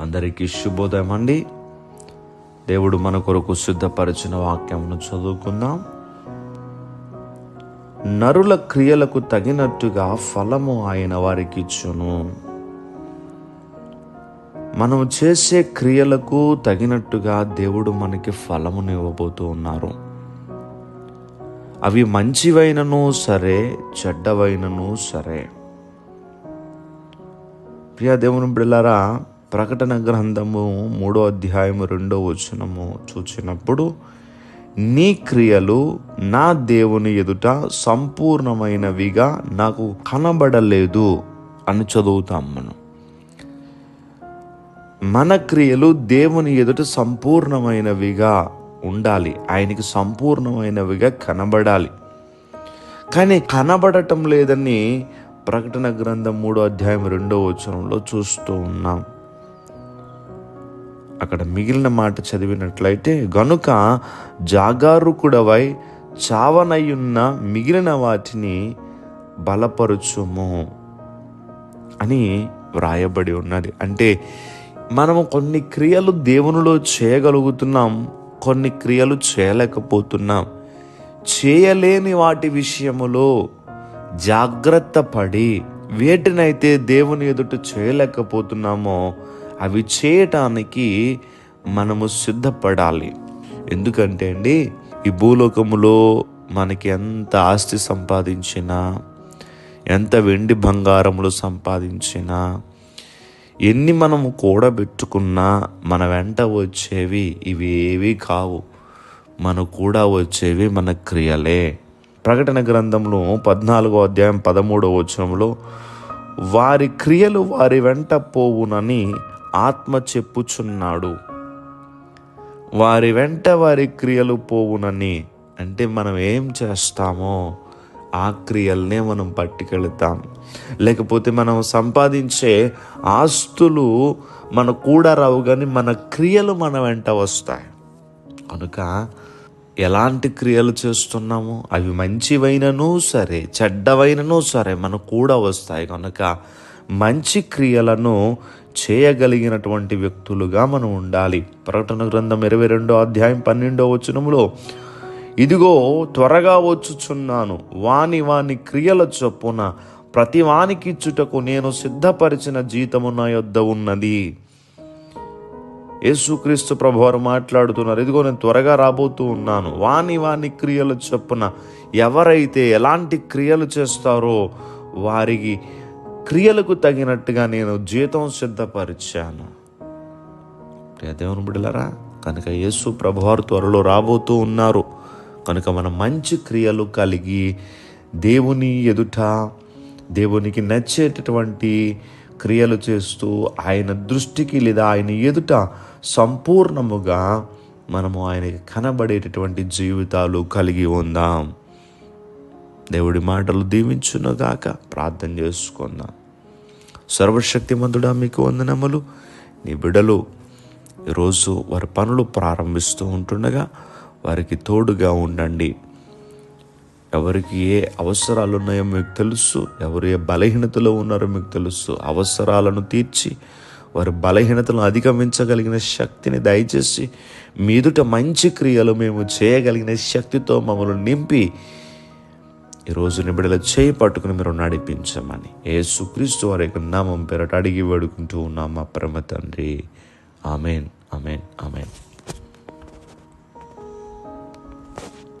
అందరికీ శుభోదయం అండి. దేవుడు మన కొరకు సిద్ధపరిచిన వాక్యమును చదువుకుందాం. నరుల క్రియలకు తగినట్టుగా ఫలము ఆయన వారికి ఇచ్చును మనం చేసే క్రియలకు తగినట్టుగా దేవుడు మనకి ఫలమును ఇవ్వబోతూ ఉన్నారు. అవి మంచివైనను సరే చెడ్డవైనను సరే. ప్రియ దేవుని బిళ్ళారా ప్రకటన గ్రంథము మూడో అధ్యాయము రెండో వచనము చూచినప్పుడు నీ క్రియలు నా దేవుని ఎదుట సంపూర్ణమైనవిగా నాకు కనబడలేదు అని చదువుతాం మనం. మన క్రియలు దేవుని ఎదుట సంపూర్ణమైనవిగా ఉండాలి. ఆయనకి సంపూర్ణమైనవిగా కనబడాలి. కానీ కనబడటం లేదని ప్రకటన గ్రంథం మూడో అధ్యాయం రెండో వచనంలో చూస్తూ ఉన్నాం. అక్కడ మిగిలిన మాట చదివినట్లయితే గనుక జాగారుకుడవై చావనయ్యున్న మిగిలిన వాటిని బలపరుచుము అని వ్రాయబడి ఉన్నది. అంటే మనము కొన్ని క్రియలు దేవునిలో చేయగలుగుతున్నాం కొన్ని క్రియలు చేయలేకపోతున్నాం. చేయలేని వాటి విషయములో జాగ్రత్త పడి వేటినైతే దేవుని ఎదుట చేయలేకపోతున్నామో అవి చేయటానికి మనము సిద్ధపడాలి. ఎందుకంటే అండి ఈ భూలోకములో మనకి ఎంత ఆస్తి సంపాదించినా ఎంత వెండి బంగారములు సంపాదించినా ఎన్ని మనము కూడబెట్టుకున్నా మన వెంట వచ్చేవి ఇవేవి కావు. మన కూడా వచ్చేవి మన క్రియలే. ప్రకటన గ్రంథంలో పద్నాలుగో అధ్యాయం పదమూడో వచనంలో వారి క్రియలు వారి వెంట పోవునని ఆత్మ చెప్పుచున్నాడు. వారి వెంట వారి క్రియలు పోవునని. అంటే మనం ఏం చేస్తామో ఆ క్రియల్నే మనం పట్టుకెళ్తాం. లేకపోతే మనం సంపాదించే ఆస్తులు మన కూడా రావు కానీ మన క్రియలు మన వెంట వస్తాయి. కనుక ఎలాంటి క్రియలు చేస్తున్నాము అవి మంచివైనను సరే చెడ్డవైనను సరే మనకు కూడా వస్తాయి. కనుక మంచి క్రియలను చేయగలిగినటువంటి వ్యక్తులుగా మనం ఉండాలి. ప్రకటన గ్రంథం ఇరవై రెండో అధ్యాయం పన్నెండో వచనములో ఇదిగో త్వరగా వచ్చుచున్నాను. వాని వాని క్రియల చొప్పున ప్రతి వానికిచ్చుటకు నేను సిద్ధపరిచిన జీతము నా యొద్ద ఉన్నది. యేసుక్రీస్తు ప్రభువారు మాట్లాడుతున్నారు ఇదిగో నేను త్వరగా రాబోతూ ఉన్నాను. వాని వాని క్రియల చొప్పున ఎవరైతే ఎలాంటి క్రియలు చేస్తారో వారికి క్రియలకు తగినట్టుగా నేను జీతం సిద్ధపరిచాను. దేవుని బిడ్డలారా కనుక యేసు ప్రభువారు త్వరలో రాబోతూ ఉన్నారు. కనుక మనం మంచి క్రియలు కలిగి దేవుని ఎదుట దేవునికి నచ్చేటటువంటి క్రియలు చేస్తూ ఆయన దృష్టికి లేదా ఆయన ఎదుట సంపూర్ణముగా మనము ఆయనకి కనబడేటటువంటి జీవితాలు కలిగి ఉందాం. దేవుడి మాటలు దీవించునుగాక ప్రార్థన చేసుకుందాం. సర్వశక్తిమంతుడా మీకు వందనములు. నీ బిడలు ఈరోజు వారి పనులు ప్రారంభిస్తూ ఉంటుండగా వారికి తోడుగా ఉండండి. ఎవరికి ఏ అవసరాలు ఉన్నాయో మీకు తెలుసు. ఎవరు ఏ బలహీనతలో ఉన్నారో మీకు తెలుసు. అవసరాలను తీర్చి వారి బలహీనతలను అధిగమించగలిగిన శక్తిని దయచేసి మీదుట మంచి క్రియలు మేము చేయగలిగిన శక్తితో మమ్మల్ని నింపి ఈరోజు నిబిడల చేయి పట్టుకుని మీరు నడిపించమని. యేసుక్రీస్తు వారి యొక్క నామం పేరట అడిగి వేడుకుంటూ ఉన్నాం మా పరమ తండ్రి. Amen amen amen.